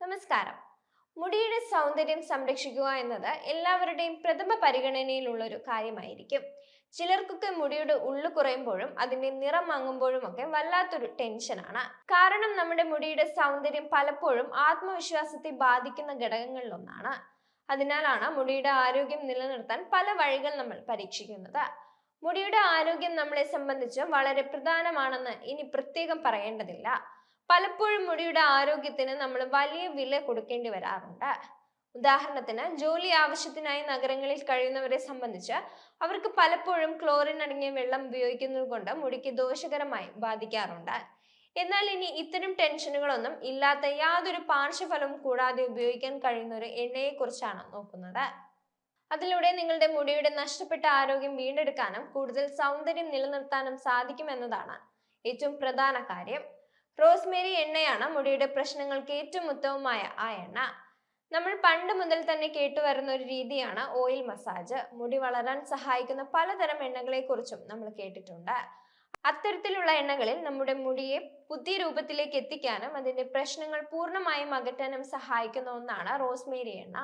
നമസ്കാരം. മുടിയുടെ സൗന്ദര്യം സംരക്ഷിക്കുക എന്നത് എല്ലാവരുടെയും പ്രഥമ പരിഗണനയിലുള്ള ഒരു കാര്യമായിരിക്കും. ചിലർക്കൊക്കെ മുടിയുടെ ഉള്ളു കുറയുമ്പോഴും അതിന്റെ നിറം മങ്ങുമ്പോഴും ഒക്കെ വല്ലാത്തൊരു ടെൻഷനാണ്. കാരണം നമ്മുടെ മുടിയുടെ സൗന്ദര്യം പലപ്പോഴും ആത്മവിശ്വാസത്തെ ബാധിക്കുന്ന ഘടകങ്ങളിലൊന്നാണ്. അതിനാലാണ് മുടിയുടെ ആരോഗ്യം നിലനിർത്താൻ പല വഴികൾ നമ്മൾ പരീക്ഷിക്കുന്നത്. മുടിയുടെ ആരോഗ്യം നമ്മളെ സംബന്ധിച്ച് വളരെ പ്രധാനമാണെന്ന് ഇനി പ്രത്യേകം പറയേണ്ടതില്ല. പലപ്പോഴും മുടിയുടെ ആരോഗ്യത്തിന് നമ്മൾ വലിയ വില കൊടുക്കേണ്ടി വരാറുണ്ട്. ഉദാഹരണത്തിന് ജോലി ആവശ്യത്തിനായി നഗരങ്ങളിൽ കഴിയുന്നവരെ സംബന്ധിച്ച് അവർക്ക് പലപ്പോഴും ക്ലോറിൻ അടങ്ങിയ വെള്ളം ഉപയോഗിക്കുന്നത് കൊണ്ട് മുടിക്ക് ദോഷകരമായി ബാധിക്കാറുണ്ട്. എന്നാൽ ഇനി ഇത്തരം ടെൻഷനുകളൊന്നും ഇല്ലാത്ത യാതൊരു പാർശ്വഫലവും കൂടാതെ ഉപയോഗിക്കാൻ കഴിയുന്ന ഒരു എണ്ണയെക്കുറിച്ചാണ് നോക്കുന്നത്. അതിലൂടെ നിങ്ങളുടെ മുടിയുടെ നഷ്ടപ്പെട്ട ആരോഗ്യം വീണ്ടെടുക്കാനും കൂടുതൽ സൗന്ദര്യം നിലനിർത്താനും സാധിക്കുമെന്നതാണ് ഏറ്റവും പ്രധാന കാര്യം. റോസ്മേരി എണ്ണയാണ് മുടിയുടെ പ്രശ്നങ്ങൾക്ക് ഏറ്റവും ഉത്തമമായ ആ എണ്ണ. നമ്മൾ പണ്ട് മുതൽ തന്നെ കേട്ടുവരുന്ന ഒരു രീതിയാണ് ഓയിൽ മസാജ്. മുടി വളരാൻ സഹായിക്കുന്ന പലതരം എണ്ണകളെ കുറിച്ചും നമ്മൾ കേട്ടിട്ടുണ്ട്. അത്തരത്തിലുള്ള എണ്ണകളിൽ നമ്മുടെ മുടിയെ പുതിയ രൂപത്തിലേക്ക് എത്തിക്കാനും അതിന്റെ പ്രശ്നങ്ങൾ പൂർണമായും അകറ്റാനും സഹായിക്കുന്ന ഒന്നാണ് റോസ്മേരി എണ്ണ.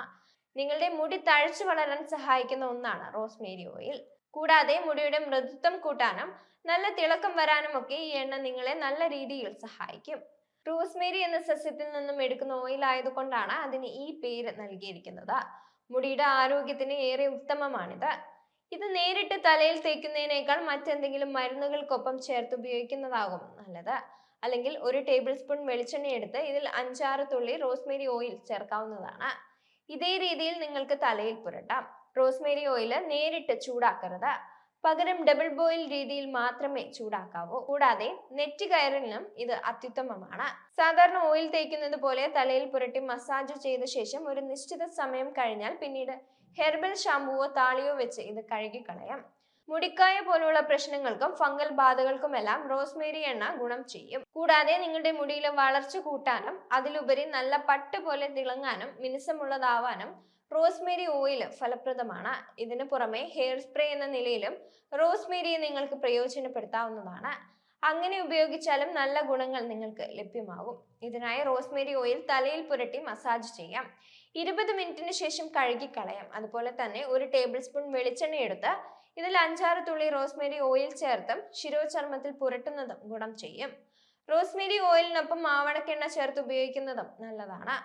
നിങ്ങളുടെ മുടി തഴച്ചു വളരാൻ സഹായിക്കുന്ന ഒന്നാണ് റോസ്മേരി ഓയിൽ. കൂടാതെ മുടിയുടെ മൃദുത്വം കൂട്ടാനും നല്ല തിളക്കം വരാനും ഒക്കെ ഈ എണ്ണ നിങ്ങളെ നല്ല രീതിയിൽ സഹായിക്കും. റോസ്മേരി എന്ന സസ്യത്തിൽ നിന്നും എടുക്കുന്ന ഓയിൽ ആയതുകൊണ്ടാണ് അതിന് ഈ പേര് നൽകിയിരിക്കുന്നത്. മുടിയുടെ ആരോഗ്യത്തിന് ഏറെ ഉത്തമമാണിത്. ഇത് നേരിട്ട് തലയിൽ തേക്കുന്നതിനേക്കാൾ മറ്റെന്തെങ്കിലും മരുന്നുകൾക്കൊപ്പം ചേർത്ത് ഉപയോഗിക്കുന്നതാകും നല്ലത്. അല്ലെങ്കിൽ ഒരു ടേബിൾ സ്പൂൺ വെളിച്ചെണ്ണ എടുത്ത് ഇതിൽ അഞ്ചാറ് തുള്ളി റോസ്മേരി ഓയിൽ ചേർക്കാവുന്നതാണ്. ഇതേ രീതിയിൽ നിങ്ങൾക്ക് തലയിൽ പുരട്ടാം. റോസ്മേരി ഓയിൽ നേരിട്ട് ചൂടാക്കരുത്. പകരം ഡബിൾ ബോയിൽ രീതിയിൽ മാത്രമേ ചൂടാക്കാവൂ. കൂടാതെ നെറ്റ് കയറിനും ഇത് അത്യുത്തമമാണ്. സാധാരണ ഓയിൽ തേക്കുന്നത് പോലെ തലയിൽ പുരട്ടി മസാജ് ചെയ്ത ശേഷം ഒരു നിശ്ചിത സമയം കഴിഞ്ഞാൽ പിന്നീട് ഹെർബൽ ഷാമ്പുവോ താളിയോ വെച്ച് ഇത് കഴുകിക്കളയാം. മുടിക്കായ പോലുള്ള പ്രശ്നങ്ങൾക്കും ഫംഗൽ ബാധകൾക്കുമെല്ലാം റോസ്മേരി എണ്ണ ഗുണം ചെയ്യും. കൂടാതെ നിങ്ങളുടെ മുടിയിലെ വളർച്ച കൂട്ടാനും അതിലുപരി നല്ല പട്ട് പോലെ തിളങ്ങാനും മിനുസമുള്ളതാവാനും റോസ്മേരി ഓയിൽ ഫലപ്രദമാണ്. ഇതിനു പുറമെ ഹെയർ സ്പ്രേ എന്ന നിലയിലും റോസ്മേരി നിങ്ങൾക്ക് പ്രയോജനപ്പെടുത്താവുന്നതാണ്. അങ്ങനെ ഉപയോഗിച്ചാലും നല്ല ഗുണങ്ങൾ നിങ്ങൾക്ക് ലഭ്യമാകും ഇതിനായി റോസ്മേരി ഓയിൽ തലയിൽ പുരട്ടി മസാജ് ചെയ്യാം. ഇരുപത് മിനിറ്റിന് ശേഷം കഴുകിക്കളയാം. അതുപോലെ തന്നെ ഒരു ടേബിൾ സ്പൂൺ വെളിച്ചെണ്ണ എടുത്ത് ഇതിൽ അഞ്ചാറ് തുള്ളി റോസ്മേരി ഓയിൽ ചേർത്തും ശിരോചർമ്മത്തിൽ പുരട്ടുന്നതും ഗുണം ചെയ്യും. റോസ്മേരി ഓയിലിനൊപ്പം മാവണക്കെണ്ണ ചേർത്ത് ഉപയോഗിക്കുന്നതും നല്ലതാണ്.